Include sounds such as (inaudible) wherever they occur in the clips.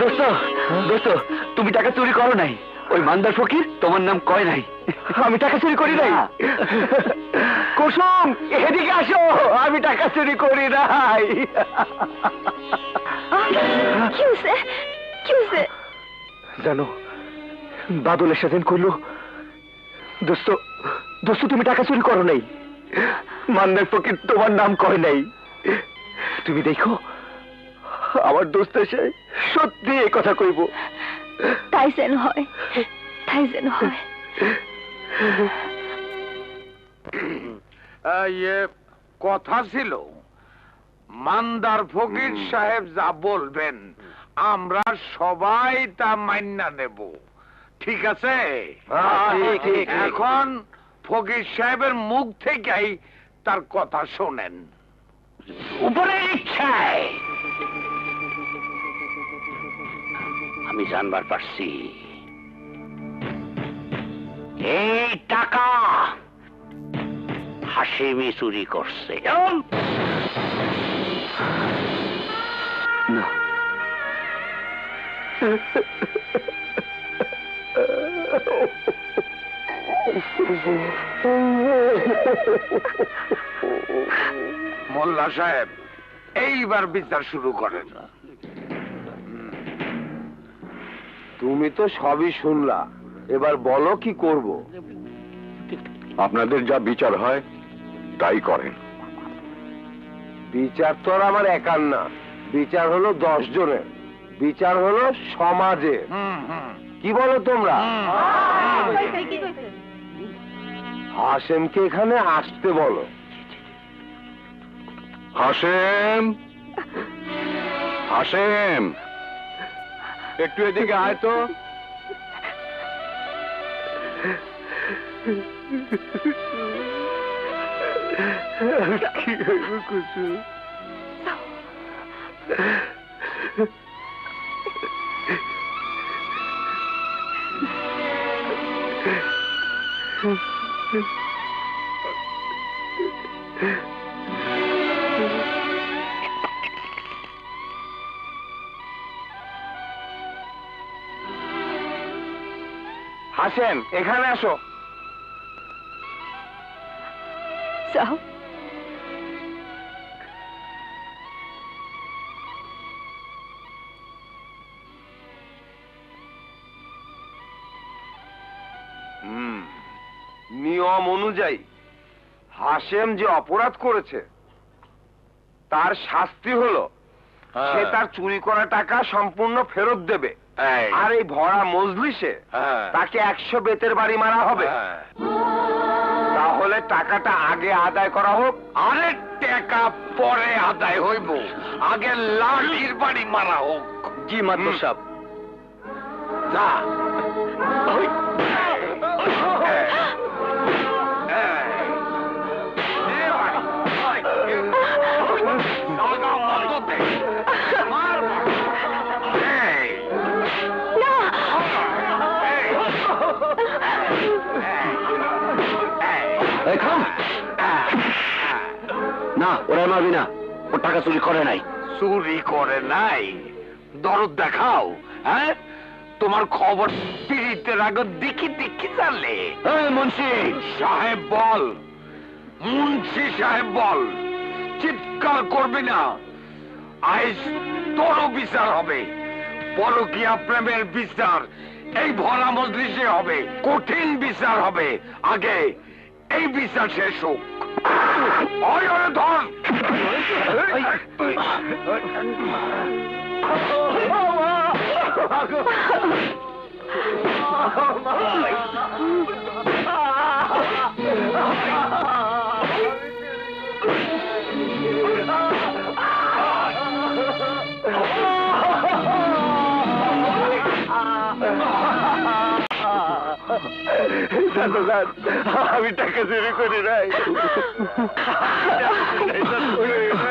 দোস্ত দোস্ত তুমি টাকা চুরি করো নাই। ওই মান্দার ফকির তোমার নাম কয় নাই? আমি টাকা চুরি করি নাই। কুসুম এদিকে আসো। আমি টাকা চুরি করি নাই। জানো বাদল এসে দিন করল দোস্ত দোস্ত তুমি টাকা চুরি করো নাই। মান্দার ফকির তোমার নাম কয় নাই। তুমি দেখো আমার দোস্ত এসে সত্যি এই কথা কইব। তাই যেন হয় তাই যেন হয়। ইয়ে কথা ছিল মান্দার ফকির সাহেব যা বলবেন আমরা সবাই তা মান্না নেব। ঠিক আছে। এখন ফকির সাহেবের মুখ থেকেই তার কথা শোনেন। উপরে ইচ্ছায়। আমি জানবার পারছি। এই টাকা হাসিমি চুরি করছে। না। মোল্লা সাহেব এইবার বিচার শুরু করেন। তুমি তো সবই শুনলা। এবার বলো কি করব? আপনাদের যা বিচার হয় তাই করেন। বিচার তো আর আমার একার না। বিচার হলো দশ জনের বিচার হলো সমাজে কি বলো তোমরা? হাসেমকে এখানে আসতে বলো। হাসেম! হাসেম! একটু এদিকে আয় তো। কি হাসেম এখানে আসো। যাও। নিয়ম অনুযায়ী হাসেম যে অপরাধ করেছে তার শাস্তি হলো সে তার চুরি করা টাকা সম্পূর্ণ ফেরত দেবে। আর এই ভরা মজলিসে হ্যাঁ, তাকে একশো বেতের বাড়ি মারা হবে। হ্যাঁ। তাহলে টাকাটা আগে আদায় করা হোক আরেক টাকা পরে আদায় হইব। আগে লাঠির বাড়ি মারা হোক। জি মাত্র সাহেব। যা। না ওরা মারবি না। ও টাকা চুরি করে নাই। চুরি করে নাই? দরদ দেখাও হ্যাঁ? তোমার খবর পিড়িতের আগে দেখি দেখি জানলে। মুন্সি। সাহেব বল। মুন্সি সাহেব বল। চিৎকার করবি না। আইস তোরও বিচার হবে। পরকিয়া প্রেমের বিচার। এই ভরা মজলিসে হবে। কঠিন বিচার হবে। আগে এই বিচার শেষ হোক ধর দাদা আমি টাকা চুরি করি নাই। (laughs)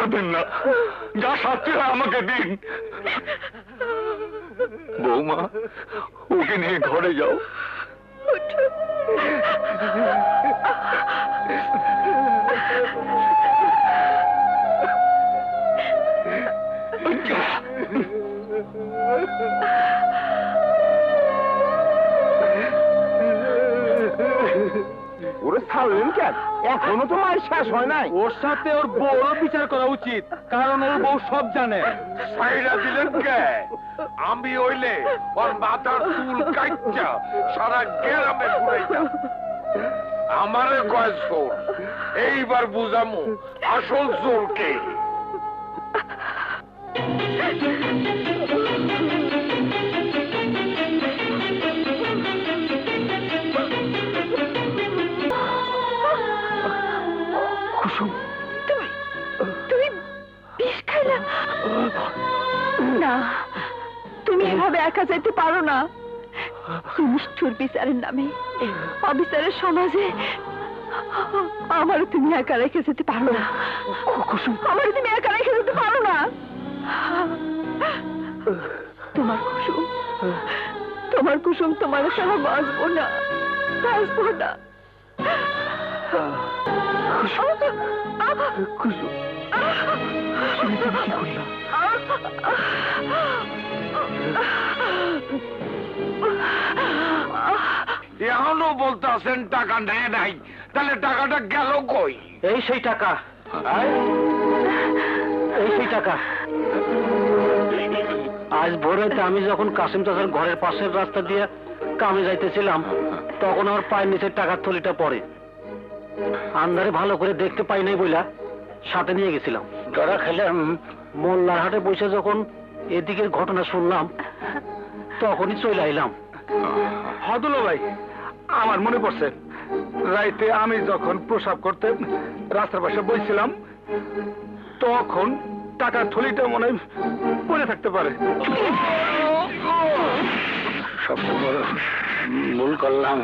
মারবেন না। যা শাস্তি হয় আমাকে দিন। বৌমা ওকে নিয়ে ঘরে যাও। ওরে ছাড়লেন কেন? এখনও তো মায়ের শেষ হয় নাই। ওর সাথে ওর বউরও বিচার করা উচিত কারণ ওর বউ সব জানে। সাইরা দিলেন কে? আমি হইলে ওর মাথার চুল কাইচ্চা সারা গ্রামে ঘুরাইতাম। আমারে কয় চোর এইবার বুঝামু আসল চোর কে? না, তুমি এভাবে একা যেতে পারো না। নিষ্ঠুর বিচারের নামে, অবিচারের সমাজে আমারও তুমি একা রেখে যেতে পারো না। আমারও তুমি একা রেখে যেতে পারো না। তোমার কুসুম তোমার কুসুম তোমার ছাড়া বাঁচবো না বাঁচবো না। কুসুম কুসুম তুমি কি করলা? এখনও বলতেছেন টাকা নেয় নাই তাহলে টাকাটা গেল কই? এই সেই টাকা। এই সেই টাকা। আজ ভোরেতে আমি যখন কাসিম চাচার ঘরের পাশের রাস্তা দিয়ে কামে যাইতেছিলাম তখন আমার পায়ের নিচে টাকার থলিটা পড়ে। আন্ধারে ভালো করে দেখতে পাই নাই বইলা। সাথে নিয়ে গেছিলাম। ধরা খেলাম মোল্লার হাটে বসে যখন এদিকের ঘটনা শুনলাম তখনই চলে আইলাম। হদুল ভাই আমার মনে পড়ছে রাইতে আমি যখন প্রসাব করতে রাস্তার পাশে বইছিলাম তখন টাকার থলিটা মনে হয় পড়ে থাকতে পারে। সবচেয়ে বড় ভুল করলাম।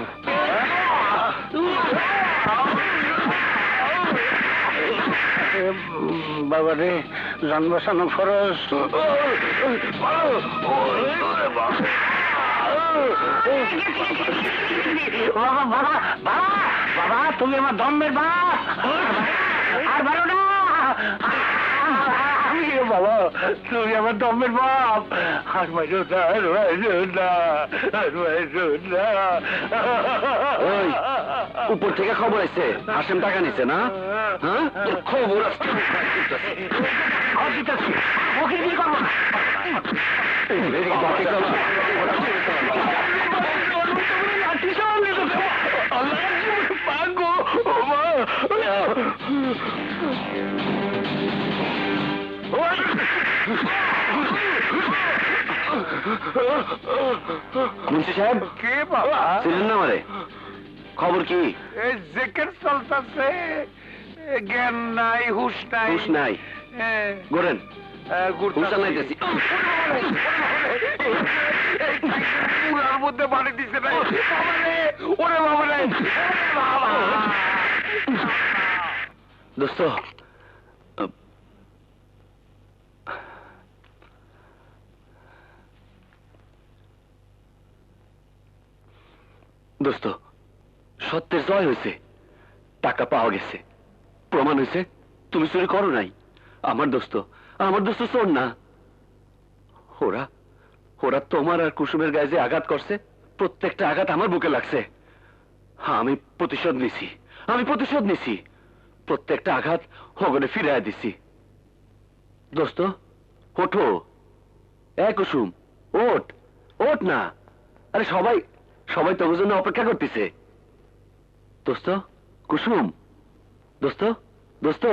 বাবা রে যান বসানো খরচ বাবা বাবা তুমি আমার দমের বাপ। আর ভালো না। বাবা, তুমি আমার দমের বাপ। আর মাইরো না, আর মাইরো না, আর মাইরো না। উপর থেকে খবর আছে হাসেম টাকা নিছে না? হ্যাঁ? তোর খবর ওকে বিয়ে করব চলো। মুন্সি সাহেব? কে বাবা? ছিলেন না আমারে? খবর কি? এই জেকেট চলতেছে। জ্ঞান নাই হুশ নাই। হুশ নাই। গোরেন ঘুরতাছি। হুশ পুরার মধ্যে বাড়ি দিছে না ওরে বাবা। রে দোস্ত দোস্ত সত্যের জয় হয়েছে। টাকা পাওয়া গেছে। প্রমাণ হয়েছে, তুমি চুরি করো নাই। আমার দোস্ত আমার দোস্ত চোর না। ওরা ওরা তোমার আর কুসুমের গায়ে যে আঘাত করছে, প্রত্যেকটা আঘাত আমার বুকে লাগছে। আমি প্রতিশোধ নিছি, আমি প্রতিশোধ নিছি। প্রত্যেকটা আঘাত হগনে ফিরে দিছি। দোস্ত, ওঠো। এ কুসুম, ওঠ ওঠ না। আরে সবাই সবাই তোর জন্য অপেক্ষা করতেছে। দোস্ত? কুসুম? দোস্ত? দোস্ত?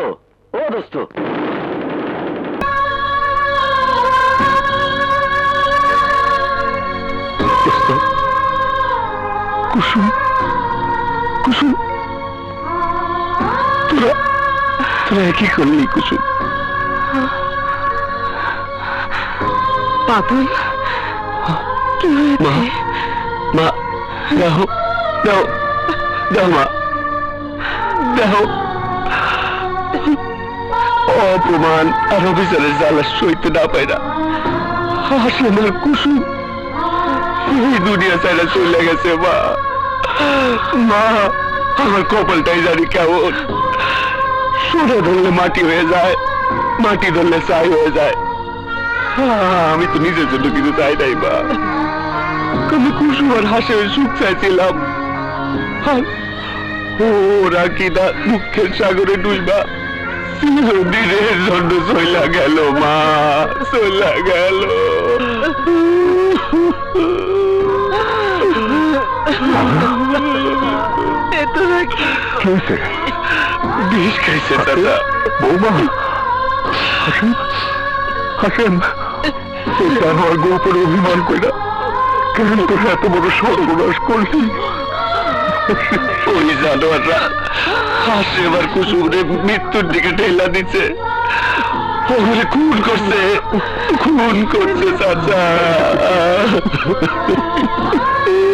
ও দোস্ত! দোস্ত? কুসুম? কুসুম? তোরা? তোরা কি করলি কুসুম। বাদল কি মা মা দাও দাও দাও মা। দাও অপমান আর অফিসারের জ্বালা সইতে না পাই না। কুসুম। এই দুনিয়া চাইলে চলে গেছে মা। মা, আমার কপালটাই জানি কেমন। সোনা ধরলে মাটি হয়ে যায়, মাটি ধরলে ছাই হয়ে যায়। আমি তো নিজের জন্য কিছু চাই নাই মা। আমি কুসুম আর হাসে সুখ চাইছিলাম। ওরা কিনা দুঃখের সাগরে ডুইবা চিরদিনের জন্য চইলা গেল মা চইলা গেল। বিষ খাইছে দাদা। বৌমা অভিমান কইরা কেন তোর এত বড় সর্বনাশ করলি? ওই জানোয়াররা হাসে এবার কুসুমরে মৃত্যুর দিকে ঠেলা দিচ্ছে ওগুলি খুন করছে খুন করছে, চাচা।